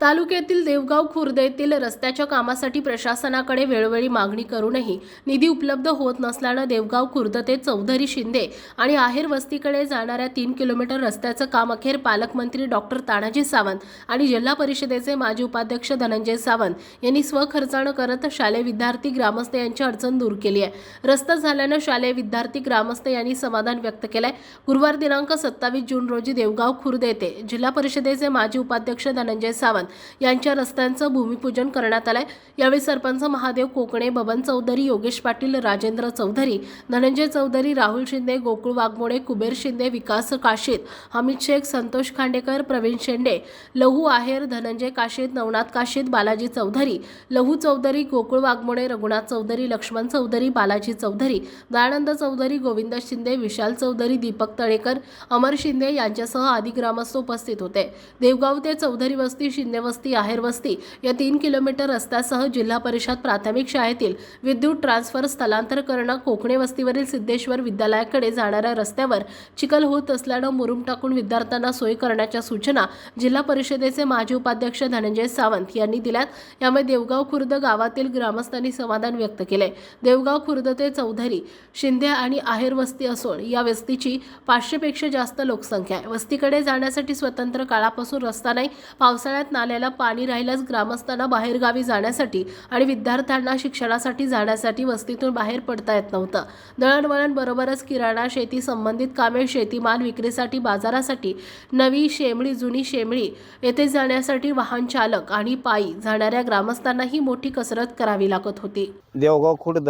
तालुक्यातील देवगाव खुर्द येथील रस्त्याच्या कामासाठी प्रशासनाकडे वेळोवेळी मागणी करूनही निधी उपलब्ध होत नसल्यानं देवगाव खुर्द ते चौधरी शिंदे आणि आहेर वस्तीकडे जाणाऱ्या तीन किलोमीटर रस्त्याचं काम अखेर पालकमंत्री डॉक्टर तानाजी सावंत आणि जिल्हा परिषदेचे माजी उपाध्यक्ष धनंजय सावंत यांनी स्वखर्चानं करत शालेय विद्यार्थी ग्रामस्थ यांची अडचण दूर केली आहे. रस्ता झाल्यानं शालेय विद्यार्थी ग्रामस्थ यांनी समाधान व्यक्त केलंय. गुरुवार दिनांक सत्तावीस जून रोजी देवगाव खुर्द येथे जिल्हा परिषदेचे माजी उपाध्यक्ष धनंजय सावंत यांच्या रस्त्यांचं भूमिपूजन करण्यात आलंय. यावेळी सरपंच महादेव कोकणे बबन चौधरी योगेश पाटील राजेंद्र चौधरी धनंजय चौधरी राहुल शिंदे गोकुळ वाघमोडे कुबेर शिंदे विकास काशीद अमित शेख संतोष खांडेकर प्रवीण शेंडे लहू आहेर धनंजय काशीद नवनाथ काशीद बालाजी चौधरी लहू चौधरी गोकुळ वाघमोडे रघुनाथ चौधरी लक्ष्मण चौधरी बालाजी चौधरी दयानंद चौधरी गोविंद शिंदे विशाल चौधरी दीपक तळेकर अमर शिंदे यांच्यासह आदी ग्रामस्थ उपस्थित होते. देवगाव ते चौधरी वस्ती शिंदे वस्ती आहेरवस्ती या तीन किलोमीटर रस्त्यासह जिल्हा परिषद प्राथमिक शाळेतील विद्युत ट्रान्सफर स्थलांतर करणं कोकणे वस्तीवरील सिद्धेश्वर विद्यालयाकडे जाणाऱ्या रस्त्यावर चिखल होत असल्यानं मुरुम टाकून विद्यार्थ्यांना सोय करण्याच्या सूचना जिल्हा परिषदेचे माजी उपाध्यक्ष धनंजय सावंत यांनी दिल्यात. यामुळे देवगाव खुर्द गावातील ग्रामस्थांनी समाधान व्यक्त केले. देवगाव खुर्द ते चौधरी शिंदे आणि आहेर वस्ती असून या वस्तीची पाचशेपेक्षा जास्त लोकसंख्या आहे. वस्तीकडे जाण्यासाठी स्वतंत्र काळापासून रस्ता नाही पावसाळ्यात नाल्याला पाणी राहिल्यास ग्रामस्थांना बाहेरगावी जाण्यासाठी आणि विद्यार्थ्यांना शिक्षणासाठी जाण्यासाठी वस्तीतून बाहेर पडता येत नव्हतं. दळणवळण बरोबरच किराणा शेती संबंधित कामे शेतीमाल विक्रीसाठी बाजारासाठी नवी शेमळी जुनी शेमळी येथे जाण्यासाठी वाहन चालक आणि पायी जाणाऱ्या ग्रामस्थांनाही मोठी कसरत करावी लागत होती. देवगाव खुर्द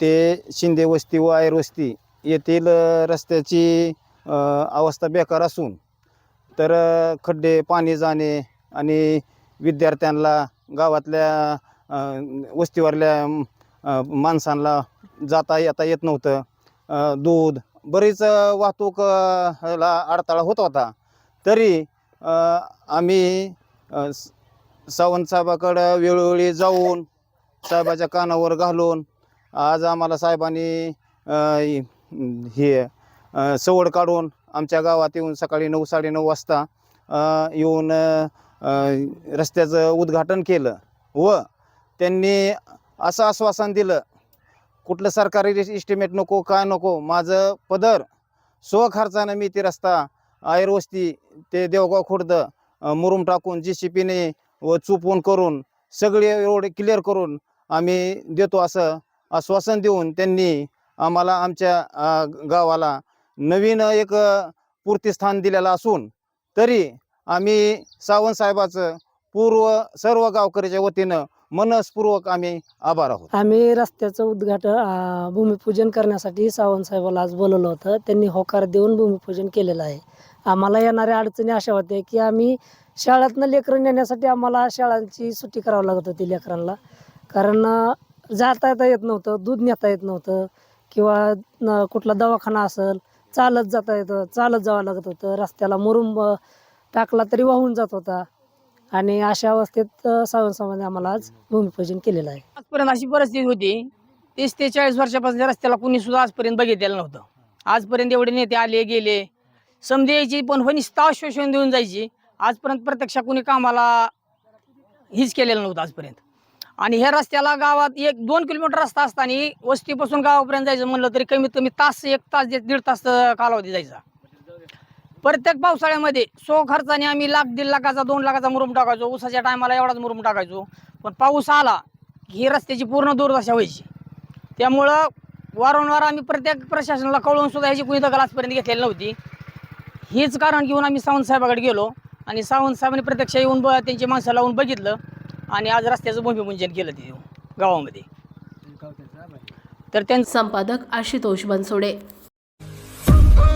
ते शिंदे वस्ती व आयर वस्ती येथील रस्त्याची अवस्था बेकार असून तर खड्डे पाणी जाणे आणि विद्यार्थ्यांना गावातल्या वस्तीवरल्या माणसांना जाता येता येत नव्हतं. दूध बरीच वाहतूकला वाहतूक ला अडथळा होत होता. तरी आम्ही सावंतसाहेबाकडं वेळोवेळी जाऊन साहेबाच्या कानावर घालून आज आम्हाला साहेबांनी हे सवड काढून आमच्या गावात येऊन सकाळी नऊ साडेनऊ वाजता येऊन रस्त्याचं उद्घाटन केलं व त्यांनी असं आश्वासन दिलं कुठलं सरकारी इस्टिमेट नको काय नको माझं पदर स्वखर्चानं मी ते रस्ता आयरवस्ती ते देवगाव खुर्द मुरुम टाकून जी सी पीने व चुपवून करून सगळे रोड क्लिअर करून आम्ही देतो असं आश्वासन देऊन त्यांनी आम्हाला आमच्या गावाला नवीन एक पूर्तीस्थान दिलेलं असून तरी आम्ही सावंत साहेबाचं पूर्व सर्व गावकऱ्याच्या वतीनं मनसपूर्वक आम्ही आभार आहोत. आम्ही रस्त्याचं उद्घाटन भूमिपूजन करण्यासाठी सावंत साहेबाला आज बोलवलं होतं. त्यांनी होकार देऊन भूमिपूजन केलेलं आहे. आम्हाला येणाऱ्या अडचणी अशा होत्या की आम्ही शाळेतनं लेकरं नेण्यासाठी आम्हाला शाळांची सुट्टी करावं लागत होती लेकरांना. कारण जाता येता येत नव्हतं दूध नेता येत नव्हतं किंवा कुठला दवाखाना असेल चालत जाता येतं चालत जावं लागत होतं. रस्त्याला मुरुंब टाकला तरी वाहून जात होता. आणि अशा अवस्थेत अं, सावंत आम्हाला आज भूमिपूजन केलेलं आहे. आजपर्यंत अशी परिस्थिती होती. तीस ते चाळीस वर्षापासून रस्त्याला कुणी सुद्धा आजपर्यंत बघितलेलं नव्हतं. आजपर्यंत एवढे नेते आले गेले. समधी यायची पण हो निस्ता आश्वासन देऊन जायची. आजपर्यंत प्रत्यक्ष कुणी कामाला हीच केलेलं नव्हतं आजपर्यंत. आणि ह्या रस्त्याला गावात एक दोन किलोमीटर रस्ता असताना वस्तीपासून गावापर्यंत जायचं म्हणलं तरी कमीत कमी तास एक तास दीड तास कालावधी जायचा. प्रत्येक पावसाळ्यामध्ये सो खर्चाने आम्ही लाख दीड लाखाचा दोन लाखाचा मुरुम टाकायचो. उसाच्या टायमाला एवढाच मुरुम टाकायचो. पण पाऊस आला की ही रस्त्याची पूर्ण दुर्दशा व्हायची. त्यामुळं वारंवार आम्ही प्रत्येक प्रशासनाला कळवून सुद्धा ह्याची कुणी दखल आजपर्यंत घेतलेली नव्हती. हेच कारण घेऊन आम्ही सावंत साहेबाकडे गेलो आणि सावंत साहेबांनी प्रत्यक्ष येऊन ब त्यांची माणसं लावून बघितलं आणि आज रस्त्याचं भूमिपूजन केलं ते गावामध्ये. तर त्यांचं संपादक आशुतोष बनसोडे.